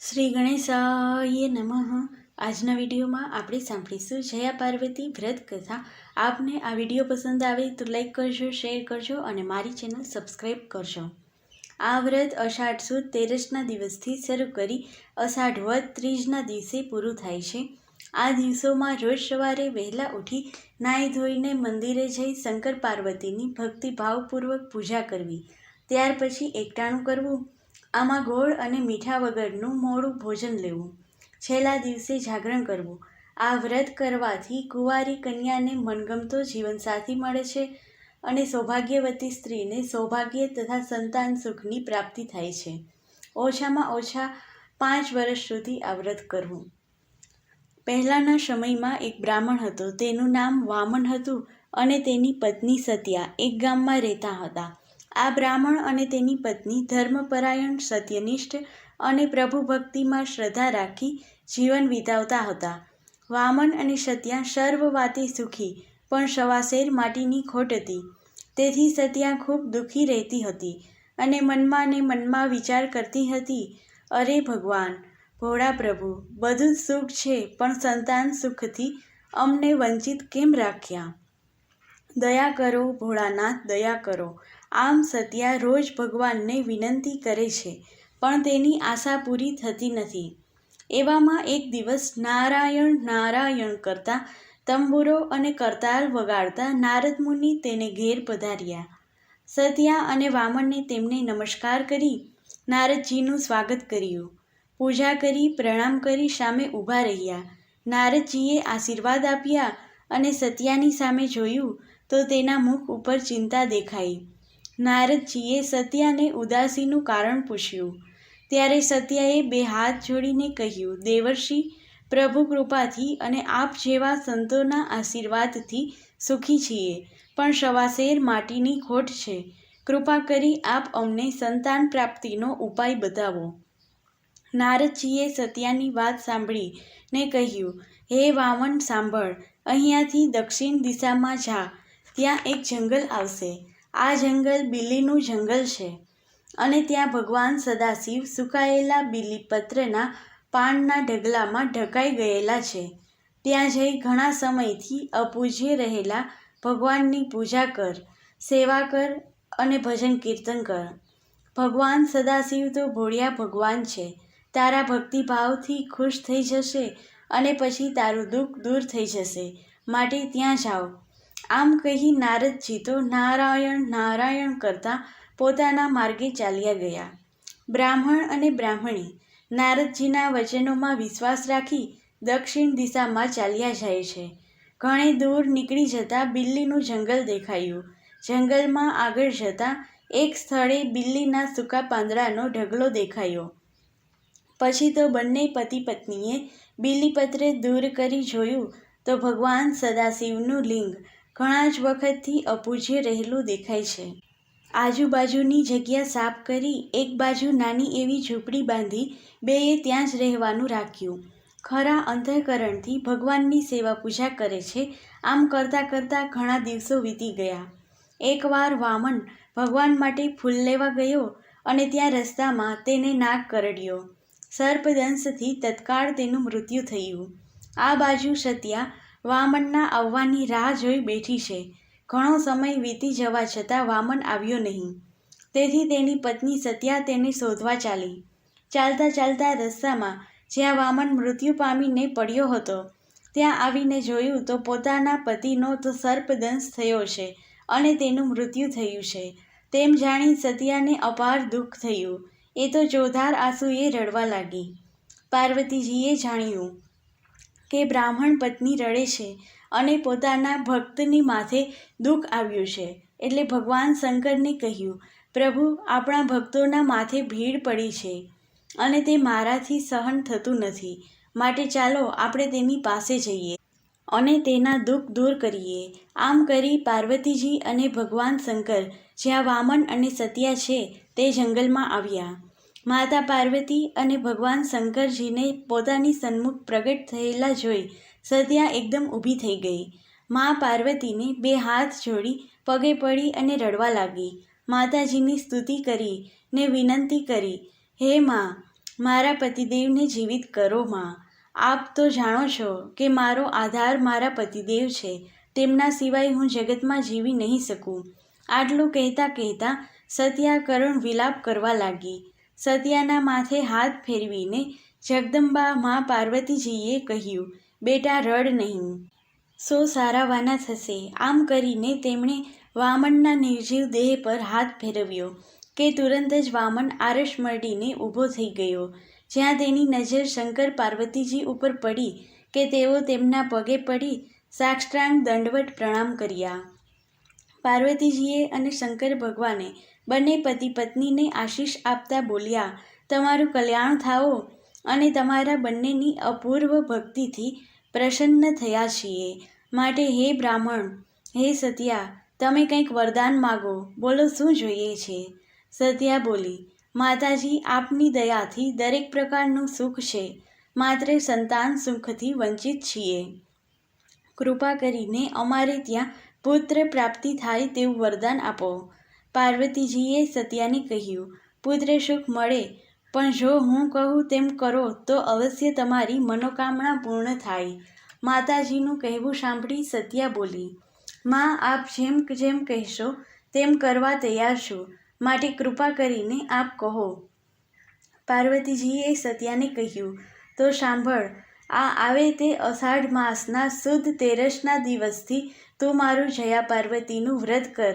શ્રી ગણેશાય નમઃ. આજના વિડીયોમાં આપણે સાંભળીશું જયા પાર્વતી વ્રત કથા. આપને આ વીડિયો પસંદ આવે તો લાઈક કરજો, શેર કરજો અને મારી ચેનલ સબસ્ક્રાઈબ કરજો. આ વ્રત અષાઢ સુદ તેરસના દિવસથી શરૂ કરી અષાઢ વદ ત્રીજના દિવસે પૂરું થાય છે. આ દિવસોમાં રોજ સવારે વહેલા ઉઠી નાહી ધોઈને મંદિરે જઈ શંકર પાર્વતીની ભક્તિભાવપૂર્વક પૂજા કરવી. ત્યાર પછી એકટાણું કરવું. આમાં ગોળ અને મીઠા વગરનું મોડું ભોજન લેવું. છેલ્લા દિવસે જાગરણ કરવું. આ વ્રત કરવાથી કુંવારી કન્યાને મનગમતો જીવનસાથી મળે છે અને સૌભાગ્યવતી સ્ત્રીને સૌભાગ્ય તથા સંતાન સુખની પ્રાપ્તિ થાય છે. ઓછામાં ઓછા પાંચ વર્ષ સુધી આ વ્રત કરવું. પહેલાંના સમયમાં એક બ્રાહ્મણ હતો. તેનું નામ વામન હતું અને તેની પત્ની સત્યા એક ગામમાં રહેતા હતા. આ બ્રાહ્મણ અને તેની પત્ની ધર્મપરાયણ, સત્યનિષ્ઠ અને પ્રભુ ભક્તિમાં શ્રદ્ધા રાખી જીવન વિતાવતા હતા. વામન અને સત્યા સર્વ વાતે સુખી, પણ સવાસેર માટીની ખોટ હતી. તેથી સત્યા ખૂબ દુઃખી રહેતી હતી અને મનમાં ને મનમાં વિચાર કરતી હતી, અરે ભગવાન, ભોળા પ્રભુ, બધું જ સુખ છે, પણ સંતાન સુખથી અમને વંચિત કેમ રાખ્યા? દયા કરો, ભોળાનાથ, દયા કરો આમ સત્યા રોજ ભગવાનને વિનંતી કરે છે, પણ તેની આશા પૂરી થતી નથી. એવામાં એક દિવસ નારાયણ નારાયણ કરતા તંબુરો અને કરતાલ વગાડતા નારદ મુનિ તેને ઘેર પધાર્યા. સત્યા અને વામનને તેમને નમસ્કાર કરી નારદજીનું સ્વાગત કર્યું. પૂજા કરી, પ્રણામ કરી સામે ઊભા રહ્યા. નારદજીએ આશીર્વાદ આપ્યા અને સત્યાની સામે જોયું તો તેના મુખ ઉપર ચિંતા દેખાઈ. નારદજીએ સત્યાને ઉદાસીનું કારણ પૂછ્યું. ત્યારે સત્યાએ બે હાથ જોડીને કહ્યું, દેવર્ષિ, પ્રભુ કૃપાથી અને આપ જેવા સંતોના આશીર્વાદથી સુખી છીએ, પણ સવાશેર માટીની ખોટ છે. કૃપા કરી આપ અમને સંતાન પ્રાપ્તિનો ઉપાય બતાવો. નારદજીએ સત્યાની વાત સાંભળી ને કહ્યું, હે વામન, સાંભળ, અહીંયાથી દક્ષિણ દિશામાં જા. ત્યાં એક જંગલ આવશે. આ જંગલ બિલ્લીનું જંગલ છે અને ત્યાં ભગવાન સદાશિવ સુકાયેલા બિલીપત્રના પાનના ઢગલામાં ઢકાઈ ગયેલા છે. ત્યાં જઈ ઘણા સમયથી અપૂજ્ય રહેલા ભગવાનની પૂજા કર, સેવા કર અને ભજન કીર્તન કર. ભગવાન સદાશિવ તો ભોળિયા ભગવાન છે. તારા ભક્તિભાવથી ખુશ થઈ જશે અને પછી તારું દુઃખ દૂર થઈ જશે. માટે ત્યાં જાઓ. આમ કહી નારદજી તો નારાયણ નારાયણ કરતા પોતાના માર્ગે ચાલ્યા ગયા. બ્રાહ્મણ અને બ્રાહ્મણી નારદજીના વચનોમાં વિશ્વાસ રાખી દક્ષિણ દિશામાં ચાલ્યા જાય છે. ઘણે દૂર નીકળી જતાં બિલ્લીનું જંગલ દેખાયું. જંગલમાં આગળ જતાં એક સ્થળે બિલ્લીના સૂકા પાંદડાનો ઢગલો દેખાયો. પછી તો બંને પતિ પત્નીએ બિલીપત્ર દૂર કરી જોયું તો ભગવાન સદાશિવનું લિંગ ઘણા જ વખતથી અપૂજ્ય રહેલું દેખાય છે. આજુબાજુની જગ્યા સાફ કરી, એક બાજુ નાની એવી ઝૂંપડી બાંધી, બેએ ત્યાં જ રહેવાનું રાખ્યું. ખરા અંતઃકરણથી ભગવાનની સેવા પૂજા કરે છે, આમ કરતાં કરતાં ઘણા દિવસો વીતી ગયા. એકવાર વામન ભગવાન માટે ફૂલ લેવા ગયો અને ત્યાં રસ્તામાં તેને નાક કરડ્યો. સર્પદંશથી તત્કાળ તેનું મૃત્યુ થયું. આ બાજુ સત્યા વામનના આવવાની રાહ જોઈ બેઠી છે. ઘણો સમય વીતી જવા છતાં વામન આવ્યો નહીં. તેથી તેની પત્ની સત્યા તેને શોધવા ચાલી. ચાલતા ચાલતા રસ્તામાં જ્યાં વામન મૃત્યુ પામીને પડ્યો હતો, ત્યાં આવીને જોયું તો પોતાના પતિનો તો સર્પદંશ થયો છે અને તેનું મૃત્યુ થયું છે. તેમ જાણી સત્યાને અપાર દુઃખ થયું. એ તો જોધાર આંસુએ રડવા લાગી. પાર્વતીજીએ જાણ્યું કે બ્રાહ્મણ પત્ની રડે છે અને પોતાના ભક્તની માથે દુઃખ આવ્યું છે. એટલે ભગવાન શંકરને કહ્યું, પ્રભુ, આપણા ભક્તોના માથે ભીડ પડી છે અને તે મારાથી સહન થતું નથી. માટે ચાલો આપણે તેની પાસે જઈએ અને તેના દુઃખ દૂર કરીએ. આમ કરી પાર્વતીજી અને ભગવાન શંકર જ્યાં વામન અને સત્યા છે તે જંગલમાં આવ્યા. માતા પાર્વતી અને ભગવાન શંકરજીને પોતાની સન્મુખ પ્રગટ થયેલા જોઈ સત્યા એકદમ ઊભી થઈ ગઈ. મા પાર્વતીને બે હાથ જોડી, પગે પડી અને રડવા લાગી. માતાજીની સ્તુતિ કરી ને વિનંતી કરી, હે મા, મારા પતિદેવને જીવિત કરો માં. આપ તો જાણો છો કે મારો આધાર મારા પતિદેવ છે. તેમના સિવાય હું જગતમાં જીવી નહીં શકું. આટલું કહેતા કહેતા સત્યા કરુણ વિલાપ કરવા લાગી. સત્યાના માથે હાથ ફેરવીને જગદંબા મા પાર્વતીજીએ કહ્યું, બેટા, રડ નહીં. સો સારાવાના થશે. આમ કરીને તેમણે વામનના નિર્જીવ દેહ પર હાથ ફેરવ્યો, કે તુરંત જ વામન આરસ મરડીને ઊભો થઈ ગયો, જ્યાં તેની નજર શંકર પાર્વતીજી ઉપર પડી, કે તેઓ તેમના પગે પડી સાક્ષાંગ દંડવટ પ્રણામ કર્યા. પાર્વતીજીએ અને શંકર ભગવાને બંને પતિ પત્નીને આશીષ આપતા બોલ્યા, તમારું કલ્યાણ થાઓ અને તમારા બંનેની અપૂર્વ ભક્તિથી પ્રસન્ન થયા છીએ. માટે હે બ્રાહ્મણ, હે સત્યા, તમે કંઈક વરદાન માગો. બોલો, શું જોઈએ છે? સત્યા બોલી, માતાજી, આપની દયાથી દરેક પ્રકારનું સુખ છે. માત્ર સંતાન સુખથી વંચિત છીએ. કૃપા કરીને અમારે ત્યાં પુત્ર પ્રાપ્તિ થાય તેવું વરદાન આપો. પાર્વતીજીએ સત્યાને કહ્યું, પુત્ર સુખ મળે, પણ જો હું કહું તેમ કરો, તો અવશ્ય તમારી મનોકામના પૂર્ણ થાય. માતાજીનું કહેવું સાંભળી સત્યા બોલી, માં, આપ જેમ જેમ કહેશો, તેમ કરવા તૈયાર છું. માટે કૃપા કરીને આપ કહો. પાર્વતીજીએ સત્યાને કહ્યું, તો સાંભળ, આ આવે તે અષાઢ માસના સુદ તેરસના દિવસથી તું મારું જયા પાર્વતીનું વ્રત કર.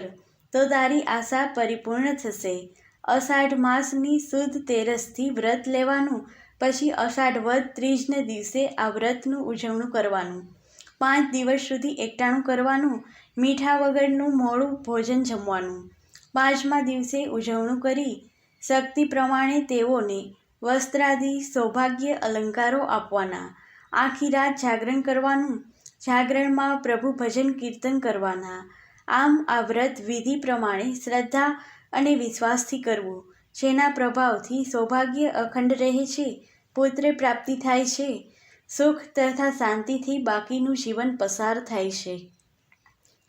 તો તારી આશા પરિપૂર્ણ થશે. અષાઢ માસની સુદ તેરસથી વ્રત લેવાનું, પછી અષાઢ વદ ત્રીજને દિવસે આ વ્રતનું ઉજવણું કરવાનું. પાંચ દિવસ સુધી એકટાણું કરવાનું, મીઠા વગરનું મોડું ભોજન જમવાનું. પાંચમા દિવસે ઉજવણું કરી, શક્તિ પ્રમાણે તેઓને વસ્ત્રાદિ, સૌભાગ્ય, અલંકારો આપવાના. આખી રાત જાગરણ કરવાનું, જાગરણમાં પ્રભુ ભજન કીર્તન કરવાના. આમ આ વ્રત વિધિ પ્રમાણે શ્રદ્ધા અને વિશ્વાસથી કરવું, જેના પ્રભાવથી સૌભાગ્ય અખંડ રહે છે, પુત્ર પ્રાપ્તિ થાય છે, સુખ તથા શાંતિથી બાકીનું જીવન પસાર થાય છે.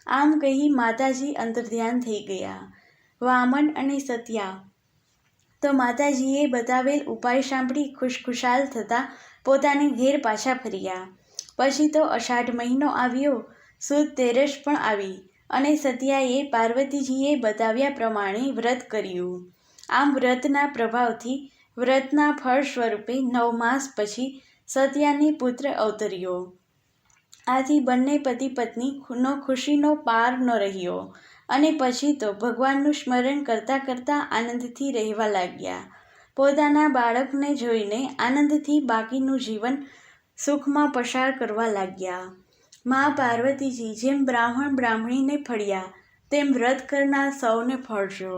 આમ કહી માતાજી અંતર્ધ્યાન થઈ ગયા. વામન અને સત્યા. તો માતાજીએ બતાવેલ ઉપાય સાંભળી ખુશખુશાલ થતાં પોતાને ઘેર પાછા ફર્યા. પછી તો અષાઢ મહિનો આવ્યો, સુદ તેરસ પણ આવી. અને સત્યાએ પાર્વતીજીએ બતાવ્યા પ્રમાણે વ્રત કર્યું. આમ વ્રતના પ્રભાવથી વ્રતના ફળ સ્વરૂપે નવ માસ પછી સત્યાને પુત્ર અવતર્યો. આથી બંને પતિ પત્નીનો ખુશીનો પાર ન રહ્યો અને પછી તો ભગવાનનું સ્મરણ કરતાં કરતાં આનંદથી રહેવા લાગ્યા. પોતાના બાળકને જોઈને આનંદથી બાકીનું જીવન સુખમાં પસાર કરવા લાગ્યા. મા પાર્વતીજી જેમ બ્રાહ્મણ બ્રાહ્મણીને ફળ્યા તેમ વ્રત કરનાર સૌને ફળજો.